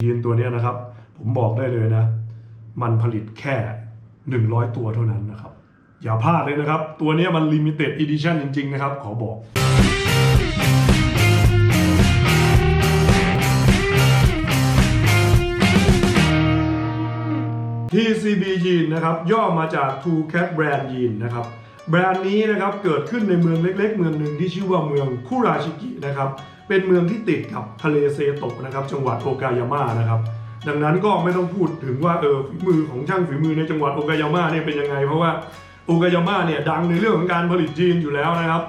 ยีนตัวนี้นะครับ ผมบอกได้เลยนะ มันผลิตแค่ 100 ตัวเท่านั้นนะครับ อย่าพลาดเลยนะครับ ตัวนี้มัน limited edition จริง ๆ นะครับ ขอบอก TCB Jean นะครับ ย่อมาจาก Two Cat Brand Jean นะครับ แบรนด์นี้นะครับ เกิดขึ้นในเมืองเล็ก ๆ เมืองหนึ่งที่ชื่อว่าเมืองคุราชิกินะครับ เป็นเมืองที่ติดกับทะเลเซโตะนะครับ จังหวัดโอกายาม่านะครับ ดังนั้นก็ไม่ต้องพูดถึงว่าเออฝีมือของช่างฝีมือในจังหวัดโอกายาม่าเนี่ยเป็นยังไง เพราะว่าโอกายาม่าเนี่ยดังในเรื่องของการผลิตจีนอยู่แล้วนะครับ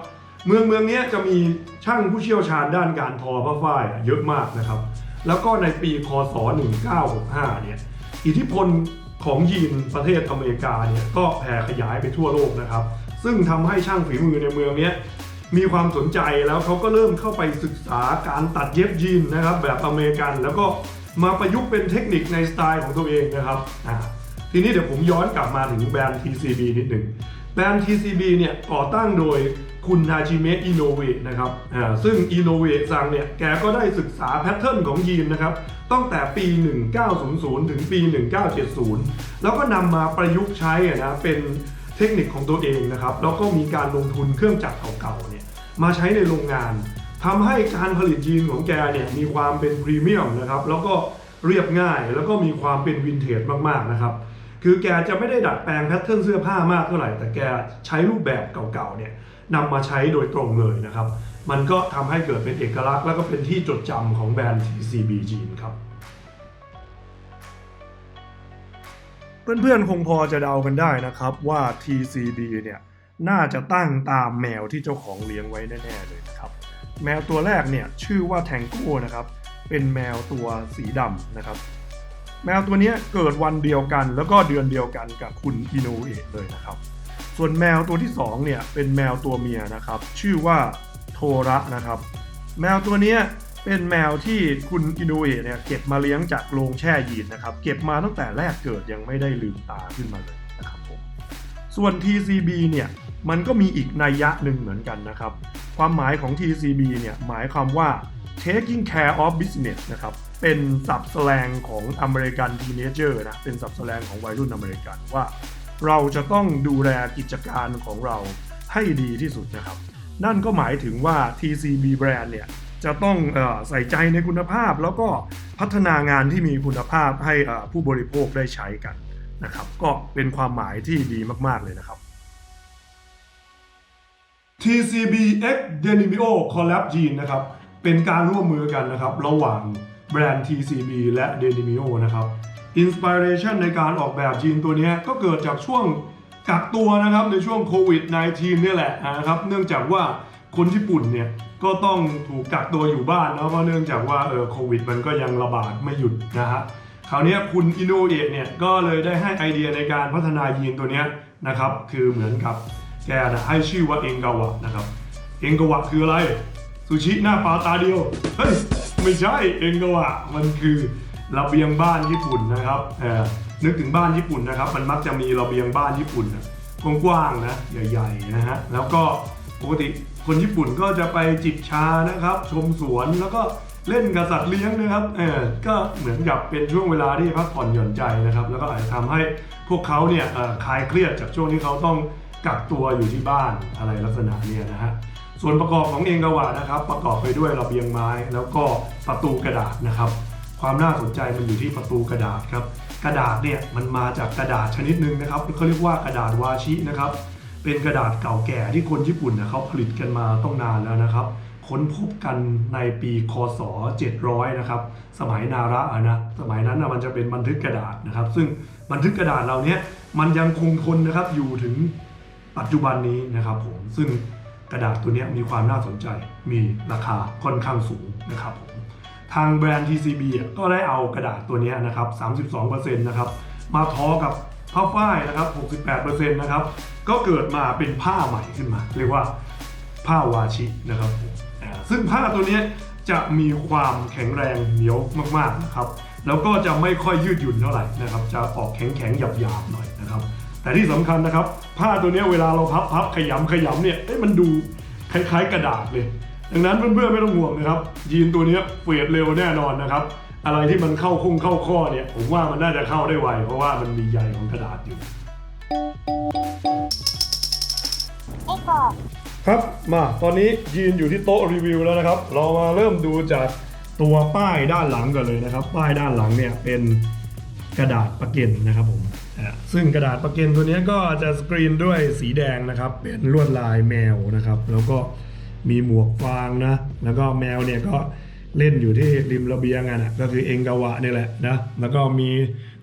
เมืองเมืองนี้จะมีช่างผู้เชี่ยวชาญด้านการทอผ้าฝ้ายเยอะมากนะครับ แล้วก็ในปีคศ 1965 เนี่ยอิทธิพลของยีนประเทศอเมริกาเนี่ยก็แผ่ขยายไปทั่วโลกนะครับ ซึ่งทำให้ช่างฝีมือในเมืองนี้ มีความสนใจแล้วเขาก็เริ่มเข้าไปศึกษาการตัดเย็บยีนนะครับ แบบอเมริกัน แล้วก็มาประยุกต์เป็นเทคนิคในสไตล์ของตัวเองนะครับอ่าทีนี้เดี๋ยวผมย้อนกลับมาถึงแบรนด์ TCB นิดหนึ่งแบรนด์ TCB เนี่ยก่อตั้งโดยคุณนาจิเมะอินโนเวะนะครับอ่าซึ่งอินโนเวะซังเนี่ยแกก็ได้ศึกษาแพทเทิร์นของยีนนะครับตั้งแต่ปี 1900 ถึงปี 1970 แล้วก็นำมาประยุกต์ใช้นะเป็นเทคนิคของตัวเองนะครับ แล้วก็มีการลงทุนเครื่องจักรเก่าๆเนี่ย มาใช้ในโรงงานทำให้การผลิตยีนของแกเนี่ยมีความเป็นพรีเมียมนะครับแล้วก็เรียบง่ายแล้วก็มีความเป็นวินเทจมากๆนะครับคือแกจะไม่ได้ดัดแปลงแพทเทิร์นเสื้อผ้ามากเท่าไหร่ แต่แกใช้รูปแบบเก่าๆเนี่ยนำมาใช้โดยตรงเลยนะครับ มันก็ทำให้เกิดเป็นเอกลักษณ์ แล้วก็เป็นที่จดจำของแบรนด์ TCB Jean ครับ เพื่อนๆ คงพอจะเดากันได้นะครับว่า TCB เนี่ย น่าจะตั้งตามแมวที่เจ้าของเลี้ยงไว้แน่ๆเลยนะครับ แมวตัวแรกเนี่ยชื่อว่าแทงโก้นะครับ เป็นแมวตัวสีดำนะครับ แมวตัวนี้เกิดวันเดียวกัน แล้วก็เดือนเดียวกันกับคุณอินโนเอะเลยนะครับ ส่วนแมวตัวที่สองเนี่ยเป็นแมวตัวเมียนะครับ ชื่อว่าโทระนะครับ แมวตัวนี้เป็นแมวที่คุณอินโนเอะเนี่ยเก็บมาเลี้ยงจากโรงแช่ยีนนะครับ เก็บมาตั้งแต่แรกเกิดยังไม่ได้ลืมตาขึ้นมาเลยนะครับผมส่วน TCB เนี่ย มันก็มีอีกนัยยะหนึ่งเหมือนกันนะครับ ความหมายของ TCB เนี่ยหมายความว่า taking care of business นะครับ เป็นศัพท์แสลงของอเมริกัน teenager นะ เป็นศัพท์แสลงของวัยรุ่นอเมริกันว่า เราจะต้องดูแลกิจการของเราให้ดีที่สุดนะครับ นั่นก็หมายถึงว่า TCB brand เนี่ยจะต้องอใส่ใจในคุณภาพ แล้วก็พัฒนางานที่มีคุณภาพให้ผู้บริโภคได้ใช้กันนะครับ ก็เป็นความหมายที่ดีมาก ๆ เลยนะครับ TCB X Denimio Collab Jean นะครับ เป็นการร่วมมือกันนะครับ ระหว่างแบรนด์ TCB และ Denimio นะครับอินสปิเรชันในการออกแบบจีนตัวนี้ก็เกิดจากช่วงกักตัวนะครับในช่วงโควิด -19 เนี่ยแหละนะครับ เนื่องจากว่าคนญี่ปุ่นเนี่ยก็ต้องถูกกักตัวอยู่บ้านนะเพราะเนื่องจากว่าเออโควิด มันก็ยังระบาดไม่หยุดนะฮะคราวนี้คุณอินโนเอะเนี่ยก็เลยได้ให้ไอเดียในการพัฒนายีนตัวนี้นะครับ คือเหมือนกับ แกนะให้ชื่อว่าเองกาวะนะครับ เองกาวะคืออะไร ซูชิหน้าปลาตาเดียว เฮ้ย ไม่ใช่เองกาวะ มันคือระเบียงบ้านญี่ปุ่นนะครับเออนึกถึงบ้านญี่ปุ่นนะครับ มันมักจะมีระเบียงบ้านญี่ปุ่นนะกว้างๆนะ ใหญ่ๆนะฮะ แล้วก็ปกติคนญี่ปุ่นก็จะไปจิบชานะครับ ชมสวนแล้วก็เล่นกับสัตว์เลี้ยงนะครับ เออก็เหมือนกับเป็นช่วงเวลาที่พักผ่อนหย่อนใจนะครับ แล้วก็อาจจะทำให้พวกเขาเนี่ยคลายเครียดจากช่วงที่เขาต้อง กักตัวอยู่ที่บ้านอะไรลักษณะเนี้นะฮะส่วนประกอบของเองกวะนะครับ ประกอบไปด้วยระเบียงไม้แล้วก็ประตูกระดาษนะครับ ความน่าสนใจมันอยู่ที่ประตูกระดาษครับ กระดาษเนี่ยมันมาจากกระดาษชนิดหนึ่งนะครับเขาเรียกว่ากระดาษวาชินะครับ เป็นกระดาษเก่าแก่ที่คนญี่ปุ่นนะเขาผลิตกันมาต้องนานแล้วนะครับ ค้นพบกันในปีคศ 700 นะครับ สมัยนาระอะนะสมัยนั้นนะมันจะเป็นบันทึกกระดาษนะครับ ซึ่งบันทึกกระดาษเหล่านี้มันยังคงทนนะครับอยู่ถึง ปัจจุบันนี้นะครับผมซึ่งกระดาษตัวนี้มีความน่าสนใจมีราคาค่อนข้างสูงนะครับผมทางแบรนด์ TCB ก็ได้เอากระดาษตัวนี้นะครับ 32%นะครับมาทอกับผ้าฝ้ายนะครับ 68%นะครับก็เกิดมาเป็นผ้าใหม่ขึ้นมา เรียกว่าผ้าวาชินะครับซึ่งผ้าตัวนี้จะมีความแข็งแรงเหนียวมากๆนะครับ แล้วก็จะไม่ค่อยยืดหยุ่นเท่าไหร่นะครับ จะออกแข็งๆหยาบๆหน่อยนะครับ แต่ที่สำคัญนะครับ ผ้าตัวเนี้ยเวลาเราพับพับขยำขยำเนี่ยเอ้ยมันดูคล้าย ๆ กระดาษเลย ดังนั้นเพื่อนๆไม่ต้องห่วงนะครับยีนตัวเนี้ยเฟดเร็วแน่นอนนะครับ อะไรที่มันเข้าคุ้งเข้าข้อเนี่ย ผมว่ามันน่าจะเข้าได้ไว เพราะว่ามันมีใยของกระดาษอยู่ครับมาตอนนี้ยืนอยู่ที่โต๊ะรีวิวแล้วนะครับ เรามาเริ่มดูจากตัวป้ายด้านหลังกันเลยนะครับ ป้ายด้านหลังเนี่ยเป็นกระดาษประเก็นนะครับผมอ่า ซึ่งกระดาษประเก็นตัวนี้ก็จะสกรีนด้วยสีแดงนะครับ เป็นลวดลายแมวนะครับ แล้วก็มีหมวกฟางนะ แล้วก็แมวเนี่ยก็เล่นอยู่ที่ริมระเบียงอะก็คือเองกาวะนี่แหละนะ แล้วก็มี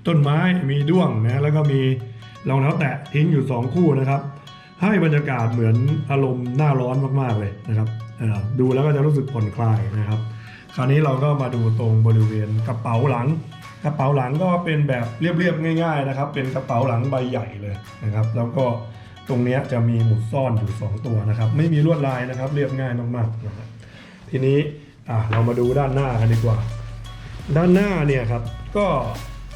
ต้นไม้มีด้วงนะ แล้วก็มีรองเท้าแตะทิ้งอยู่สองคู่นะครับ ให้บรรยากาศเหมือนอารมณ์หน้าร้อนมากๆเลยนะครับดูแล้วก็จะรู้สึกผ่อนคลายนะครับ คราวนี้เราก็มาดูตรงบริเวณกระเป๋าหลัง กระเป๋าหลังก็เป็นแบบเรียบๆง่าย ๆนะครับ เป็นกระเป๋าหลังใบใหญ่เลยนะครับ แล้วก็ตรงนี้จะมีหมุดซ่อนอยู่ 2 ตัวนะครับ ไม่มีลวดลายนะครับ เรียบง่ายมากๆนะครับทีนี้อะเรามาดูด้านหน้ากันดีกว่า ด้านหน้าเนี่ยครับก็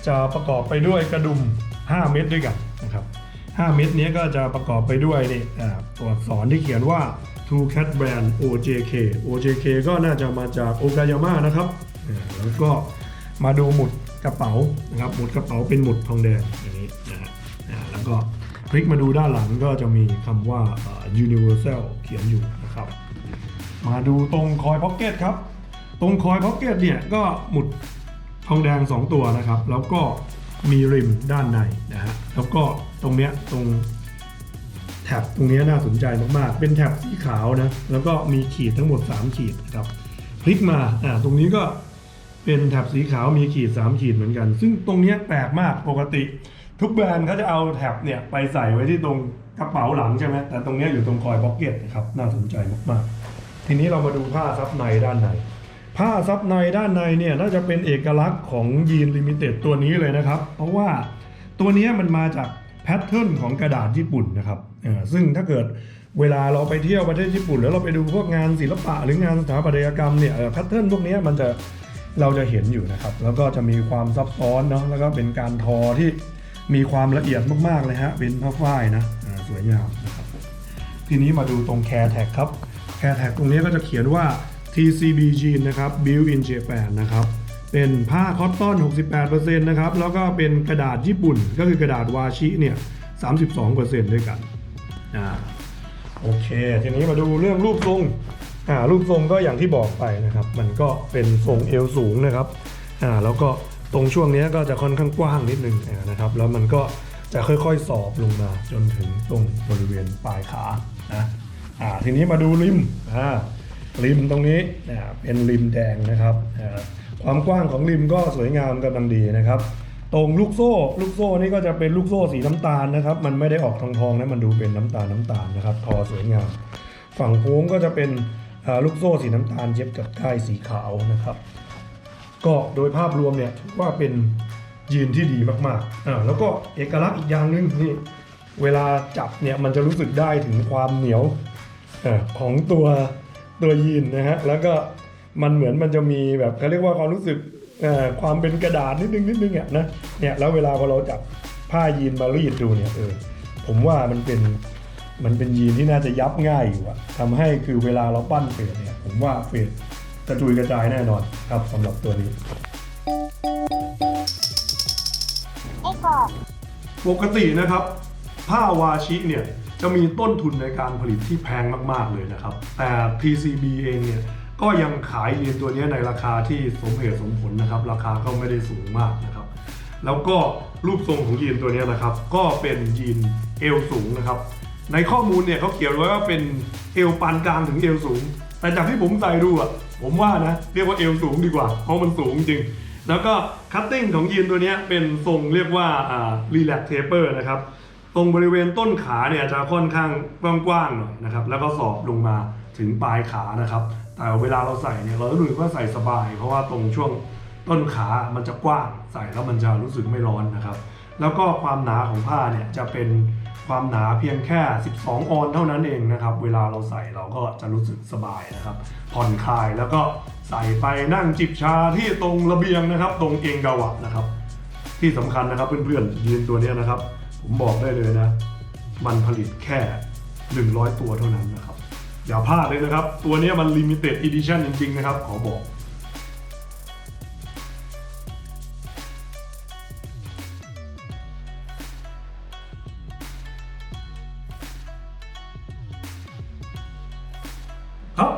จะประกอบไปด้วยกระดุม 5 เม็ดด้วยกันนะครับ 5 เม็ดนี้ก็จะประกอบไปด้วยนี่ตัวอักษรที่เขียนว่า Two Cat Brand OJK OJK ก็น่าจะมาจากโอกายาม่านะครับ แล้วก็ มาดูหมุดกระเป๋านะครับหมุดกระเป๋าเป็นหมุดทองแดงอย่างนี้นะฮะแล้วก็พลิกมาดูด้านหลังก็จะมีคำว่า Universal เขียนอยู่นะครับ มาดูตรงคอยพ็อกเก็ตครับ ตรงคอยพ็อกเก็ตเนี่ยก็หมุดทองแดง 2 ตัวนะครับ แล้วก็มีริมด้านในนะฮะแล้วก็ตรงเนี้ยตรงแท็บตรงเนี้ยน่าสนใจมากๆ เป็นแท็บสีขาวนะ แล้วก็มีขีดทั้งหมด 3 ขีดนะครับ พลิกมาอ่าตรงนี้ก็ เป็นแท็บสีขาวมีขีด 3 ขีดเหมือนกัน ซึ่งตรงนี้แปลกมากปกติ ทุกแบรนด์เขาจะเอาแท็บเนี่ยไปใส่ไว้ที่ตรงกระเป๋าหลังใช่ไหมแต่ตรงนี้อยู่ตรงคอยพ็อกเก็ตนะครับน่าสนใจมากๆ ทีนี้เรามาดูผ้าซับในด้านในผ้าซับในด้านในเนี่ยน่าจะเป็นเอกลักษณ์ของยีนลิมิเต็ดตัวนี้เลยนะครับ เพราะว่าตัวนี้มันมาจากแพทเทิร์นของกระดาษญี่ปุ่นนะครับซึ่งถ้าเกิดเวลาเราไปเที่ยวประเทศญี่ปุ่น แล้วเราไปดูพวกงานศิลปะหรืองานสถาปัตยกรรมเนี่ยแพทเทิร์นพวกนี้มันจะ เราจะเห็นอยู่นะครับ แล้วก็จะมีความซับซ้อนเนาะแล้วก็เป็นการทอที่มีความละเอียดมากๆเลยฮะเป็นผ้าฝ้ายนะสวยงามนะครับทีนี้มาดูตรง Care Tag ครับ Care Tag ตรงนี้ก็จะเขียนว่า TCB Jean นะครับ Built in Japan นะครับเป็นผ้าคอตตอน 68%นะครับแล้วก็เป็นกระดาษญี่ปุ่นก็คือกระดาษวาชิเนี่ย 32%ด้วยกันอ่าโอเค ทีนี้มาดูเรื่องรูปทรง อ่ารูปทรงก็อย่างที่บอกไปนะครับ มันก็เป็นทรงเอวสูงนะครับอ่าแล้วก็ตรงช่วงนี้ก็จะค่อนข้างกว้างนิดนึงอ่านะครับ แล้วมันก็จะค่อยๆ สอบลงมาจนถึงตรงบริเวณปลายขานะอ่าทีนี้มาดูริมอ่าริมตรงนี้อ่าเป็นริมแดงนะครับอ่าความกว้างของริมก็สวยงามกำลังดีนะครับ ตรงลูกโซ่ ลูกโซ่นี่ก็จะเป็นลูกโซ่สีน้ำตาลนะครับ มันไม่ได้ออกทองทองๆนะมันดูเป็นน้ำตาลน้ำตาลนะครับทอสวยงาม ฝั่งโค้งก็จะเป็น ลูกโซ่สีน้ำตาลเย็บกับก้ายสีขาวนะครับ ก็โดยภาพรวมเนี่ยถือว่าเป็นยีนที่ดีมากๆอ่าแล้วก็เอกลักษณ์อีกอย่างหนึ่งนี่เวลาจับเนี่ยมันจะรู้สึกได้ถึงความเหนียวอของตัวตัวยีนนะฮะแล้วก็มันเหมือนมันจะมีแบบเขาเรียกว่าความรู้สึกความเป็นกระดาษนิดนึงนิดนึงอะนะเนี่ยแล้วเวลาพอเราจับผ้ายีนมารีดดูเนี่ยเออผมว่ามันเป็น มันเป็นยีนที่น่าจะยับง่ายอยู่อะทำให้คือเวลาเราปั้นเฟดเนี่ย ผมว่าเฟดกระจุยกระจายแน่นอนครับสำหรับตัวนี้ปกตินะครับ ผ้าวาชิเนี่ย จะมีต้นทุนในการผลิตที่แพงมาก ๆ เลยนะครับ แต่ PCB เองเนี่ย ก็ยังขายยีนตัวนี้ในราคาที่สมเหตุสมผลนะครับ ราคาก็ไม่ได้สูงมากนะครับ แล้วก็รูปทรงของยีนตัวนี้นะครับ ก็เป็นยีนเอวสูงนะครับ ในข้อมูลเนี่ยเขาเขียนไว้ว่าเป็นเอวปานกลางถึงเอวสูง แต่จากที่ผมใส่ดูอะผมว่านะ เรียกว่าเอวสูงดีกว่า เพราะมันสูงจริง แล้วก็คัตติ้งของยีนตัวนี้เป็นทรงเรียกว่าอ่า relax taper นะครับ ตรงบริเวณต้นขาเนี่ยจะค่อนข้างกว้างๆหน่อยนะครับ แล้วก็สอบลงมาถึงปลายขานะครับ แต่เวลาเราใส่เนี่ยเราต้องดูว่าใส่สบาย เพราะว่าตรงช่วงต้นขามันจะกว้างใส่แล้วมันจะรู้สึกไม่ร้อนนะครับ แล้วก็ความหนาของผ้าเนี่ยจะเป็นความหนาเพียงแค่ 12 ออนเท่านั้นเองนะครับ เวลาเราใส่เราก็จะรู้สึกสบายนะครับ ผ่อนคลายแล้วก็ใส่ไปนั่งจิบชาที่ตรงระเบียงนะครับ ตรงเองกาวะนะครับ ที่สำคัญนะครับเพื่อนๆยีนตัวเนี้ยนะครับ ผมบอกได้เลยนะ มันผลิตแค่ 100 ตัวเท่านั้นนะครับ อย่าพลาดเลยนะครับ ตัวเนี้ยมัน limited edition จริงๆนะครับ ขอบอก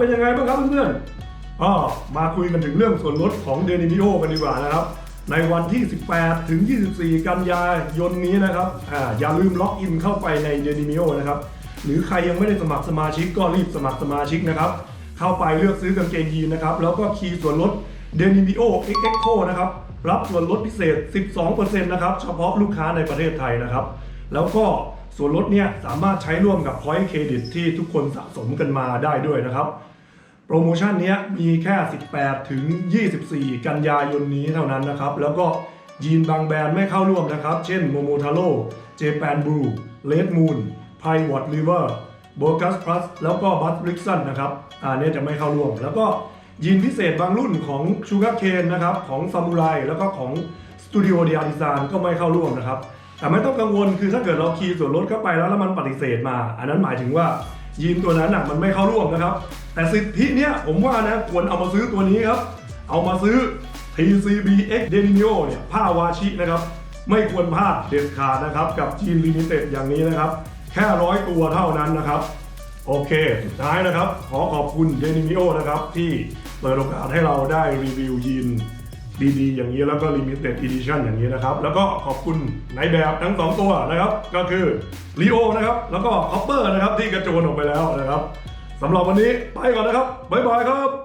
เป็นยังไงบ้างครับเพื่อนๆก็มาคุยกันถึงเรื่องส่วนลดของเดนิมิโอกันดีกว่านะครับ ในวันที่ 18 ถึง 24 กันยายนนี้นะครับอ่าอย่าลืมล็อกอินเข้าไปในเดนิมิโอนะครับ หรือใครยังไม่ได้สมัครสมาชิกก็รีบสมัครสมาชิกนะครับ เข้าไปเลือกซื้อกางเกงยีนนะครับ แล้วก็คีย์ส่วนลด d e n i m i o x x c o นะครับ รับส่วนลดพิเศษ 12%นะครับ เฉพาะลูกค้าในประเทศไทยนะครับ แล้วก็ส่วนลดเนี่ยสามารถใช้ร่วมกับ Point Credit ที่ทุกคนสะสมกันมาได้ด้วยนะครับ โปรโมชั่นนี้มีแค่ 18 ถึง 24 กันยายนนี้เท่านั้นนะครับ แล้วก็ยีนบางแบรนด์ไม่เข้าร่วมนะครับ เช่น Momotaro Japan Blue Red Moon Pivot River b o g u s Plus แล้วก็ b u s r i x o n นนะครับอ่าเนี่ยจะไม่เข้าร่วม แล้วก็ยีนพิเศษบางรุ่นของ Sugar Cane นะครับของ Samurai แล้วก็ของ Studio d e a r t i s a n ก็ไม่เข้าร่วมนะครับ แต่ไม่ต้องกังวลคือถ้าเกิดเราคีย์ส่วนลดเข้าไปแล้วแล้วมันปฏิเสธมา อันนั้นหมายถึงว่ายีนตัวนั้นน่ะมันไม่เข้าร่วมนะครับ แต่สิทธิเนี้ยผมว่านะควรเอามาซื้อตัวนี้ครับ เอามาซื้อ TCB X Denimio เนี่ยผ้าวาชินะครับ ไม่ควรพลาดเด็ดขาดนะครับ กับจีนลิมิเต็ดอย่างนี้นะครับ แค่ร้อยตัวเท่านั้นนะครับ โอเคสุดท้ายนะครับ ขอขอบคุณ Denimio นะครับ ที่เปิดโอกาสให้เราได้รีวิวยีนดีๆ อย่างนี้แล้วก็ Limited Edition อย่างนี้นะครับ แล้วก็ขอบคุณในแบบทั้ง 2 ตัวนะครับ ก็คือ Leo นะครับ แล้วก็ Copper นะครับที่กระโจนออกไปแล้วนะครับ สำหรับวันนี้ไปก่อนนะครับ บ๊ายบายครับ